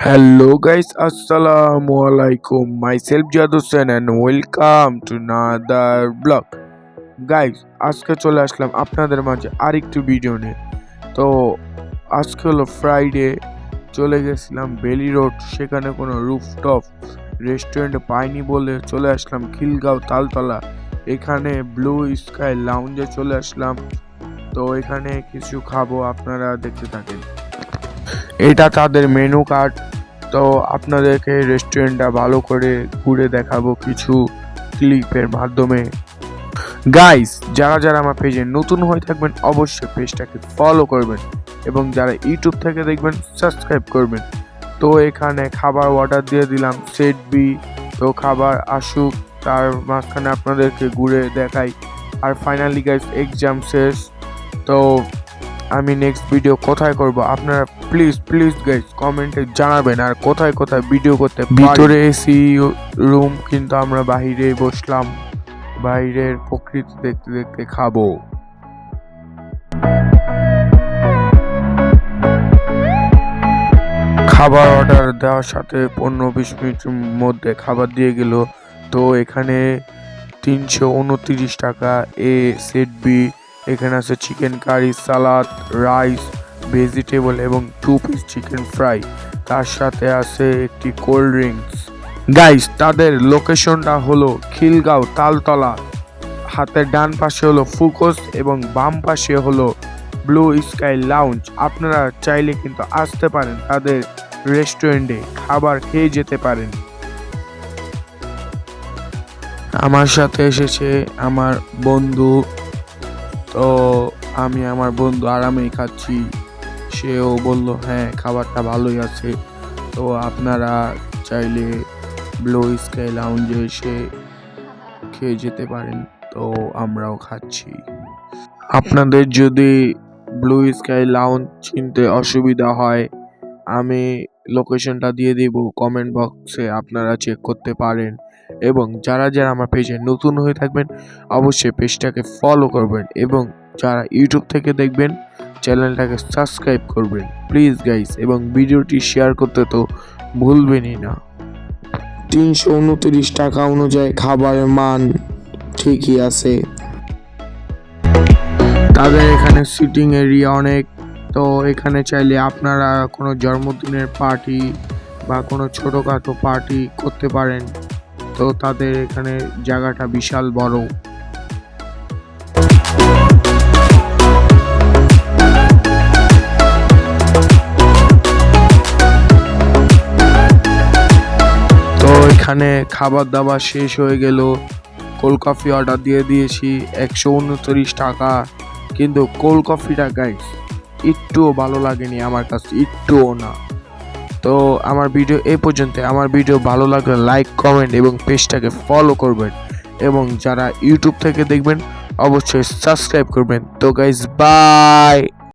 Hello guys, Assalamu alaikum. Myself Jad Hussain and welcome to another vlog. Guys আজকে চলে আসলাম আপনাদের মাঝে আরেকটু ভিডিও নিয়ে। তো আজকে হলো ফ্রাইডে চলে গেছিলাম বেলি রোড সেখানে কোনো রুফটপ রেস্টুরেন্ট পাইনি বলে চলে আসলাম খিলগাঁও তালতলা। এখানে ব্লু স্কাই লাউঞ্জে চলে আসলাম। তো এখানে কিছু খাব আপনারা দেখতে থাকেন। এটা তাদের মেনু কার্ড তো আপনাদেরকে রেস্টুরেন্টটা ভালো করে ঘুরে দেখাবো কিছু ক্লিপের মাধ্যমে। গাইস যারা যারা আমার পেজে নতুন হয়ে থাকবেন, অবশ্যই পেজটাকে ফলো করবেন এবং যারা ইউটিউব থেকে দেখবেন সাবস্ক্রাইব করবেন। তো এখানে খাবার অর্ডার দিয়ে দিলাম সেট বি তো খাবার আসুক, তার মাঝখানে আপনাদেরকে ঘুরে দেখাই। আর ফাইনালি গাইস এক্সাম শেষ, তো আমি নেক্সট ভিডিও কোথায় করব? আপনারা প্লিজ প্লিজ গাইজ কমেন্টে জানাবেন আর কোথায় কোথায় ভিডিও করতে। ভিতরে এসি রুম কিন্তু আমরা বাইরে বসলাম। বাইরের প্রকৃতি দেখতে দেখতে খাব। খাবার অর্ডার দেওয়ার সাথে পনেরো বিশ মিনিটের মধ্যে খাবার দিয়ে গেল। তো এখানে তিনশো উনত্রিশ টাকা এ সেট বি এখানে আছে chicken curry salad rice vegetable এবং টু পিস চিকেন ফ্রাই তার সাথে আছে একটি কোল্ড ড্রিঙ্কস গাইস তাদের লোকেশনটা হলো খিলগাঁও তালতলা। হাতের ডান পাশে হলো ফুকোস এবং বাম পাশে হলো ব্লু স্কাই লাউঞ্জ আপনারা চাইলে কিন্তু আসতে পারেন তাদের রেস্টুরেন্টে খাবার খেয়ে যেতে পারেন। আমার সাথে এসেছে আমার বন্ধু তো আমি আমার বন্ধু আরামেই খাচ্ছি। সেও বলল হ্যাঁ খাবারটা ভালোই আছে। তো আপনারা চাইলে ব্লু স্কাই লাউঞ্জে এসে খেয়ে যেতে পারেন। তো আমরাও খাচ্ছি। আপনাদের যদি ব্লু স্কাই লাউঞ্জ চিনতে অসুবিধা হয়, আমি লোকেশনটা দিয়ে দিব কমেন্ট বক্সে আপনারা চেক করতে পারেন। এবং যারা যারা আমার পেজে নতুন হয়ে থাকবেন, অবশ্যই পেজটাকে ফলো করবেন এবং যারা ইউটিউব থেকে দেখবেন চ্যানেলটাকে সাবস্ক্রাইব করবেন। প্লিজ গাইস এবং ভিডিওটি শেয়ার করতে তো ভুলবেনই না। তিনশো উনত্রিশ টাকা অনুযায়ী খাবারের মান ঠিকই আছে। তাদের এখানে সিটিং এরিয়া অনেক তো এখানে চাইলে আপনারা কোনো জন্মদিনের পার্টি বা কোনো ছোটোখাটো পার্টি করতে পারেন। তো তাদের এখানে জায়গাটা বিশাল বড়। তো এখানে খাবার দাবার শেষ হয়ে গেল। কোল্ড কফি অর্ডার দিয়ে দিয়েছি একশো উনত্রিশ টাকা। কিন্তু কোল্ড কফিটা গাইস একটুও ভালো লাগেনি আমার কাছে, একটুও না। তো আমার ভিডিও এই পর্যন্ত। আমার ভিডিও ভালো লাগলে লাইক কমেন্ট এবং পেজটাকে ফলো করবেন এবং যারা ইউটিউব থেকে দেখবেন, অবশ্যই সাবস্ক্রাইব করবেন। তো গাইজ বাই